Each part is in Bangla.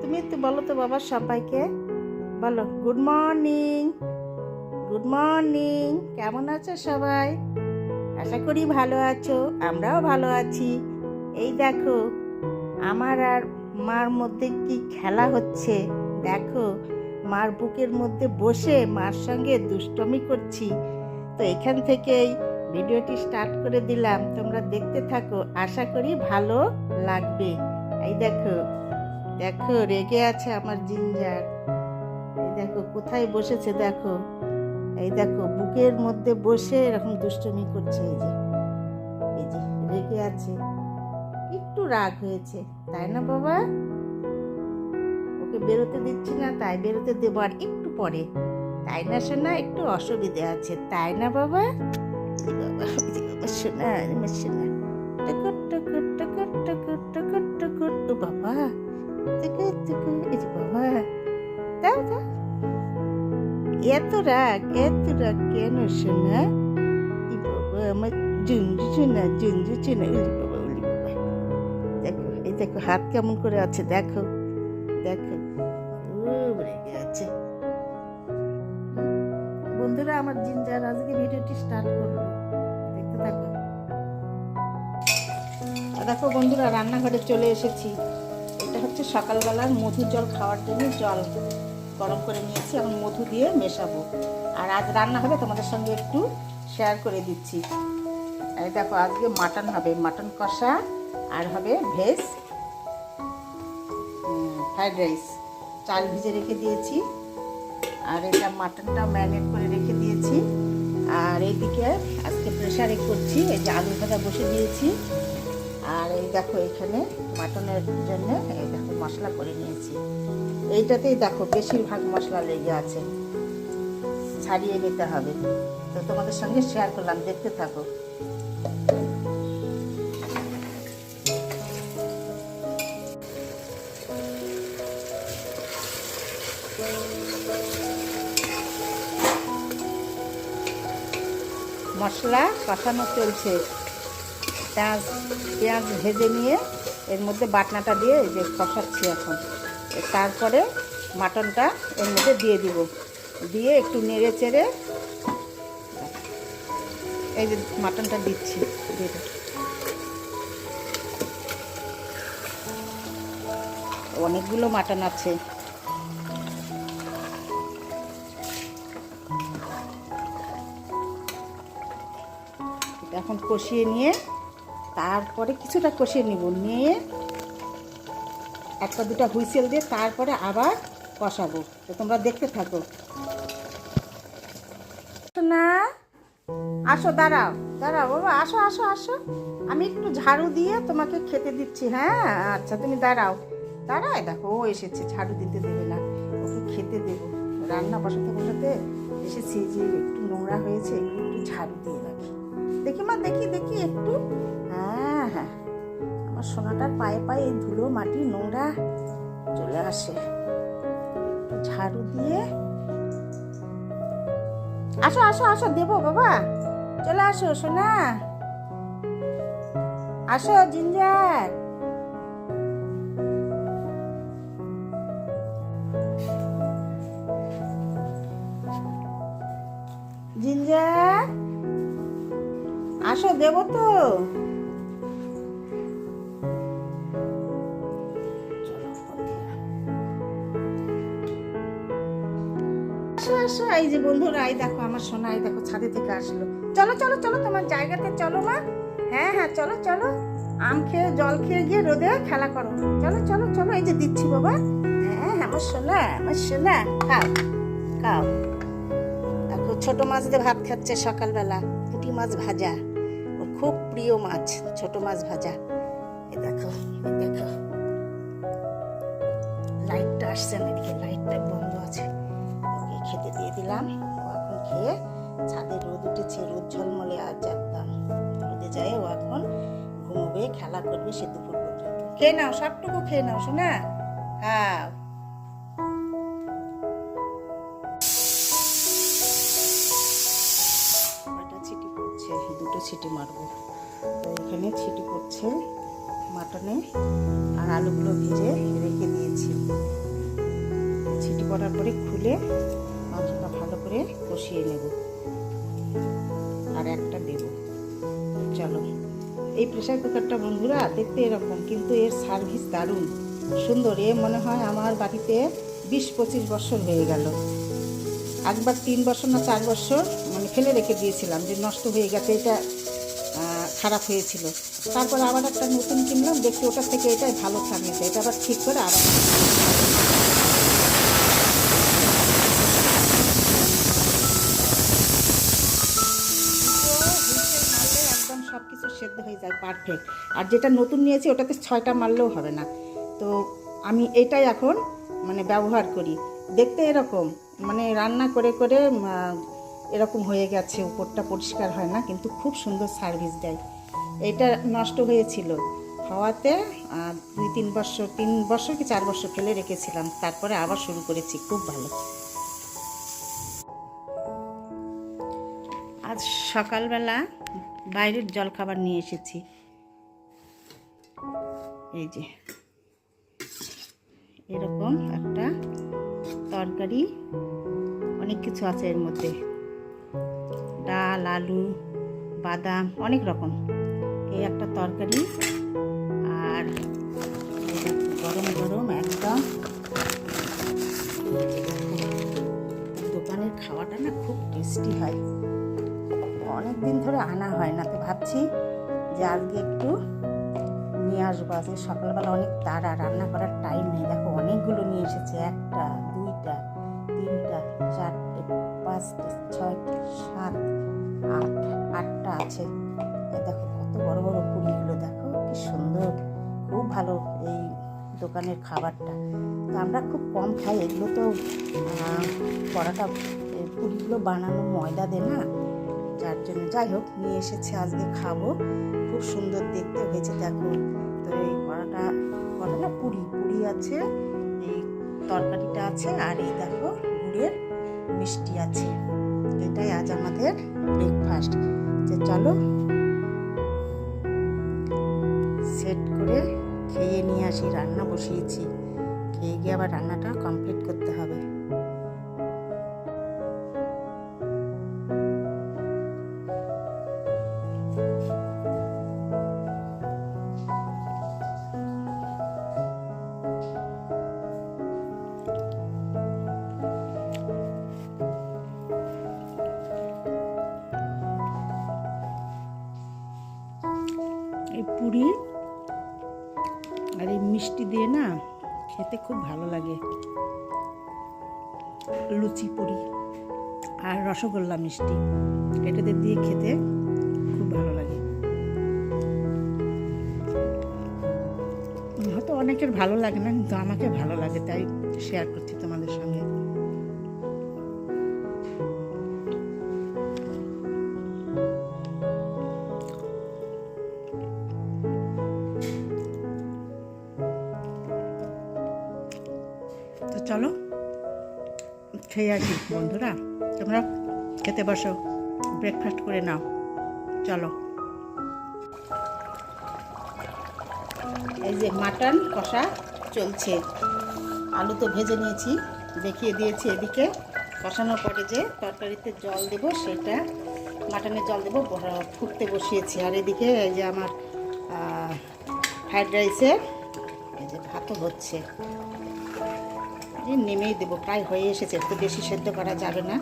তুমি একটু বলো তো বাবা সবাইকে। বলো গুড মর্নিং গুড মর্নিং কেমন আছো সবাই? আশা করি ভালো আছো, আমরাও ভালো আছি। এই দেখো, আমার আর মার মধ্যে কি খেলা হচ্ছে? দেখো, মার বুকের মধ্যে বসে মার সঙ্গে দুষ্টমি করছি। তো এখান থেকেই ভিডিওটি স্টার্ট করে দিলাম। তোমরা দেখতে থাকো, আশা করি ভালো লাগবে। এই দেখো দেখো, রেগে আছে আমার জিঞ্জার। এই দেখো, কোথায় বসেছে দেখো? এই দেখো, বুকের মধ্যে বসে এরকম দুষ্টমি করছে এই যে। এই যে, রেগে আছে। একটু রাগ হয়েছে, তাই না বাবা? ওকে বেরোতে দিচ্ছি না, তাই বেরোতে দেবো আর একটু পরে। তাই না শোনা একটু অসুবিধে আছে, তাই না বাবা? বাবা শোনা শোনা এত রাগ এত রাগ কেন শোনা বাবা আমার জুঞ্জু চুনা জুঞ্জু চুনা ওলি বাবা ওলি বাবা দেখো, এই দেখো, হাত কেমন করে আছে, দেখো দেখো। খুব রেগে আছে বন্ধুরা, আমার জিঞ্জার আজকে ভিডিওটি স্টার্ট করব দেখতে থাকো। দেখো বন্ধুরা, রান্নাঘরে চলে এসেছি। এটা হচ্ছে সকালবেলার মধু জল খাওয়ার জন্য জল। গরম করে নিয়েছি এখন মধু দিয়ে মেশাবো। আর আজ রান্না হবে তোমাদের সঙ্গে একটু শেয়ার করে দিচ্ছি। এই দেখো, আজকে মাটন হবে মাটন কষা, আর হবে ভেজ ফ্রাইড রাইস চাল ভিজে রেখে দিয়েছি, আর এটা মাটনটা ম্যারিনেট করে রেখে দিয়েছি। আর এইদিকে আজকে প্রেশারে করছি, এই যে আলু ভাজা বসে দিয়েছি। আর এই দেখো এখানে মাটনের জন্য এই দেখো মশলা করে নিয়েছি। এইটাতেই দেখো বেশিরভাগ মশলা লেগে আছে। ছাড়িয়ে নিতে হবে। তো তোমাদের সঙ্গে শেয়ার করলাম, দেখতে থাকো। মশলা কষানো চলছে। পেঁয়াজ পেঁয়াজ ভেজে নিয়ে এর মধ্যে বাটনাটা দিয়ে যে কষাচ্ছি এখন। তারপরে মাটনটা এর মধ্যে দিয়ে দিব। দিয়ে একটু নেড়ে চেড়ে এই যে মাটনটা দিচ্ছি। দিয়ে অনেকগুলো মাটন আছে। এখন কষিয়ে নিয়ে তারপরে কিছুটা কষিয়ে নিব, নিয়ে একটা দুটা হুইসেল দিয়ে তারপরে আবার কষাবো। তো তোমরা দেখতে থাকো। না। আসো, দাঁড়াও দাঁড়াও বাবা, আসো আসো আসো। আমি একটু ঝাড়ু দিয়ে তোমাকে খেতে দিচ্ছি হ্যাঁ? আচ্ছা তুমি দাঁড়াও। দাঁড়ায় দেখো, ও এসেছে, ঝাড়ু দিতে দেবে না। ওকে খেতে দেবো। রান্না বসাতে বসাতে এসেছি যে একটু নোংরা হয়েছে একটু একটু ঝাড়ু দিয়ে রাখি। দেখি মা, দেখি দেখি, একটু হ্যাঁ হ্যাঁ। আমার সোনাটার পায়ে পায়ে এই ধুলো মাটি নোংরা চলে আসে। ঝাড়ু দিয়ে। আসো আসো আসো, দেবো বাবা। চলে আসো, সোনা। আসো, জিঞ্জার। জিঞ্জার। আসো, দেবো তো। এই যে বন্ধুরা, এই দেখো আমার সোনা, এই দেখো ছাদে থেকে আসলো। চলো চলো চলো, তোমার জায়গাতে চলো মা। হ্যাঁ হ্যাঁ চলো চলো। আম খেয়ে, জল খেয়ে গিয়ে রোদে খেলা করো। চলো চলো চলো, এই যে দিচ্ছি বাবা। হ্যাঁ আমার সোনা আমার সোনা। খাও খাও। দেখো, ছোট মাছ দিয়ে ভাত খাচ্ছে সকালবেলা, পুঁটি মাছ ভাজা। ওর খুব প্রিয় মাছ, ছোট মাছ ভাজা। এই দেখো দেখো। লাইটটা আসছে না, এদিকে লাইটটা বন্ধ আছে। খেতে দিয়ে দিলাম। ও এখন খেয়ে ছাদে রোদ উঠেছে, রোদ ঝলমলে আর একদম রোদে যায়। ও এখন ঘুমোবে, খেলা করবে সে দুপুর পর্যন্ত। খেয়ে নাও, সবটুকু খেয়ে নাও শোনা কয়টা ছিটি দুটো ছিটি মারবো। এখানে ছিটি পড়ছে মাটনে আর আলুগুলো ভেজে রেখে দিয়েছি। ছিটি পড়ার পরে খুলে কষিয়ে নেব। আর একটা দেব। চলো। এই প্রেশার কুকারটা বন্ধুরা, দেখতে এরকম, কিন্তু এর সার্ভিস দারুণ। সুন্দর, এ মনে হয় আমার বাড়িতে বিশ পঁচিশ বছর হয়ে গেল। একবার তিন বছর না চার বছর মানে ফেলে রেখে দিয়েছিলাম যে নষ্ট হয়ে গেছে, এটা খারাপ হয়েছিল। তারপর আবার একটা নতুন কিনলাম, দেখছি ওটার থেকে এটাই ভালো থাকছে এটা আবার ঠিক করে আবার যায় পারফেক্ট আর যেটা নতুন নিয়েছি, ওটাতে ছয়টা মারলেও হবে না। তো আমি এটাই এখন মানে ব্যবহার করি। দেখতে এরকম মানে রান্না করে করে এরকম হয়ে গেছে, উপরটা পরিষ্কার হয় না, কিন্তু খুব সুন্দর সার্ভিস দেয়। এটা নষ্ট হয়েছিল হওয়াতে দুই তিন বছর তিন বছর কি চার বছর ফেলে রেখেছিলাম। তারপরে আবার শুরু করেছি, খুব ভালো। আজ সকালবেলা বাইরের জলখাবার নিয়ে এসেছি। এই যে। এরকম একটা তরকারি, অনেক কিছু আছে এর মধ্যে। ডাল, আলু, বাদাম, অনেক রকম। এই একটা তরকারি আর গরম গরম একদম দোকানের খাওয়াটা না খুব টেস্টি হয়। অনেক দিন ধরে আনা হয় না, তো ভাবছি যে আজকে একটু নিয়ে আসব। আজকে সকালবেলা অনেক তাড়া, রান্না করার টাইম নেই। দেখো, অনেকগুলো নিয়ে এসেছে, একটা, দুইটা, তিনটা, চারটে, পাঁচটা, ছয়টা, সাত, আট, আটটা আছে। দেখো, কত বড় বড় পুরিগুলো, দেখো, কি সুন্দর। খুব ভালো এই দোকানের খাবারটা। তো আমরা খুব কম খাই, এগুলো তো পরাটা পুরিগুলো বানানো ময়দা দে না যার জন্য যাই হোক, নিয়ে এসেছে আজকে খাব। খুব সুন্দর দেখতে হয়েছে, দেখো। তো এই পরাটা পরা না পুরি পুরি আছে, এই তরকারিটা আছে, আর এই দেখো গুড়ের মিষ্টি আছে। এটাই আজ আমাদের ব্রেকফাস্ট যে চলো সেট করে খেয়ে নিয়ে আসি। রান্না বসিয়েছি। খেয়ে গিয়ে আবার রান্নাটা কমপ্লিট করতে হবে। পুরি আর এই মিষ্টি দিয়ে না খেতে খুব ভালো লাগে। লুচি পুরি আর রসগোল্লা মিষ্টি এটাদের দিয়ে খেতে খুব ভালো লাগে। হয়তো অনেকের ভালো লাগে না, কিন্তু আমাকে ভালো লাগে, তাই শেয়ার করছি তোমাদের সঙ্গে। খেতে বসো। ব্রেকফাস্ট করে নাও। চলো। এই যে মাটন কষা চলছে। আলু তো ভেজে নিয়েছি, দেখিয়ে দিয়েছি এদিকে। কষানোর পরে যে তরকারিতে জল দেবো, সেটা মাটনের জল দেবো ফুটতে বসিয়েছি। আর এদিকে এই যে আমার ফ্রাইড রাইসের এই যে ভাতও হচ্ছে। নেমেই দেবো, প্রায় হয়ে এসেছে, একটু বেশি সেদ্ধ করা যাবে না।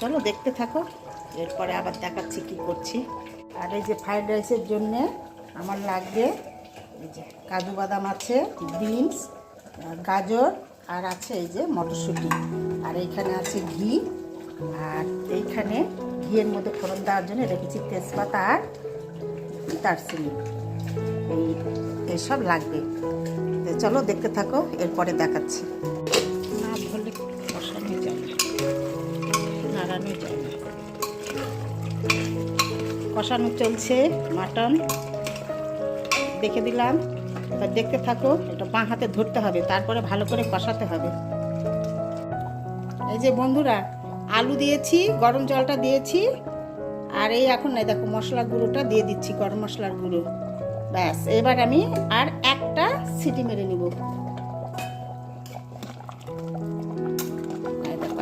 চলো দেখতে থাকো, এরপরে আবার দেখাচ্ছি কি করছি। আর এই যে ফ্রাইড রাইসের জন্যে আমার লাগবে এই যে কাজু বাদাম আছে বিনস গাজর, আর আছে এই যে মটরশুঁটি। আর এইখানে আছে ঘি, আর এইখানে ঘিয়ের মধ্যে ফোড়ন দেওয়ার জন্য রেখেছি তেজপাতা আর দারচিনি। এই এসব লাগবে। চলো দেখতে থাকো, এরপরে দেখাচ্ছি। কষানো চলছে, মাটন। দেখে দিলাম। এবার দেখতে থাকো, এটা বাঁ হাতে ধরতে হবে, তারপরে ভালো করে কষাতে হবে। এই যে বন্ধুরা, আলু দিয়েছি, গরম জলটা দিয়েছি, আর এই এখন নাই দেখো মশলার গুঁড়োটা দিয়ে দিচ্ছি, গরম মশলার গুঁড়ো। ব্যাস, এবার আমি আর একটা সিটি মেরে নিব।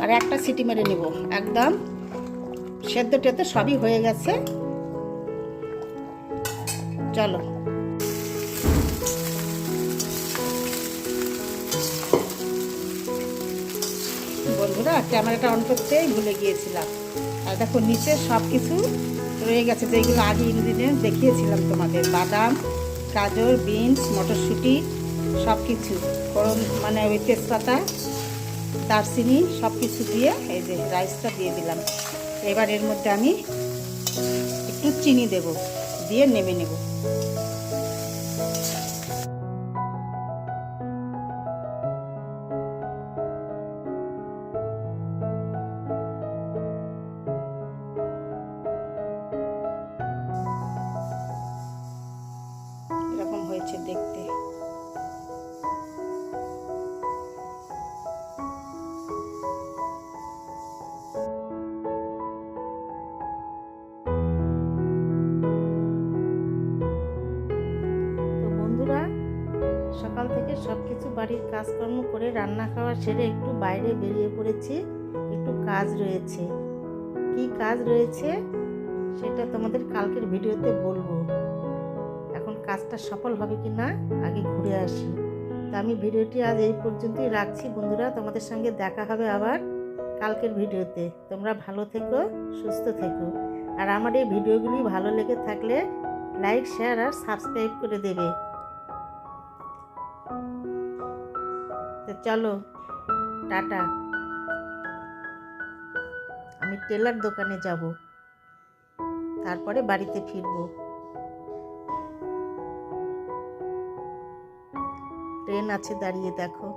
আর একটা সিটি মেরে নিব, একদম। সেদ্ধ টেদ্ধ সবই হয়ে গেছে। চলো। বন্ধুরা, ক্যামেরাটা অন করতেই ভুলে গিয়েছিলাম। আর দেখো, নিচে সব কিছু রয়ে গেছে, যেগুলো আগে ইনগ্রিডিয়েন্ট দেখিয়েছিলাম তোমাদের। বাদাম, গাজর, বিনস, মটরশুঁটি সব কিছু গরম মানে ওই তেজপাতা, দারচিনি সব কিছু দিয়ে এই যে রাইসটা দিয়ে দিলাম। এবার এর মধ্যে আমি একটু চিনি দেব। দিয়ে নেমে নেব। বাড়ির কাজকর্ম করে রান্না খাওয়া সেরে একটু বাইরে বেরিয়ে পড়েছি। একটু কাজ রয়েছে। কি কাজ রয়েছে সেটা তোমাদের কালকের ভিডিওতে বলব। এখন কাজটা সফল হবে কি না আগে ঘুরে আসি। তা আমি ভিডিওটি আজ এই পর্যন্তই রাখছি বন্ধুরা, তোমাদের সঙ্গে দেখা হবে আবার কালকের ভিডিওতে। তোমরা ভালো থেকো, সুস্থ থেকো। আর আমার এই ভিডিওগুলি ভালো লেগে থাকলে লাইক, শেয়ার আর সাবস্ক্রাইব করে দেবে। চলো, টাটা। আমি টেলার দোকানে যাব। তারপরে বাড়িতে ফিরবো। ট্রেন আছে, দাঁড়িয়ে দেখো।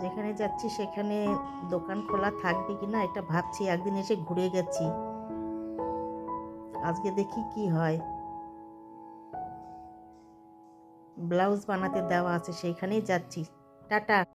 যেখানে যাচ্ছি, সেখানে দোকান খোলা থাকবে কি না এটা ভাবছি। একদিন এসে ঘুরে গেছি। আজকে দেখি কি হয়। ব্লাউজ বানাতে দেওয়া আছে সেইখানেই যাচ্ছি। টাটা।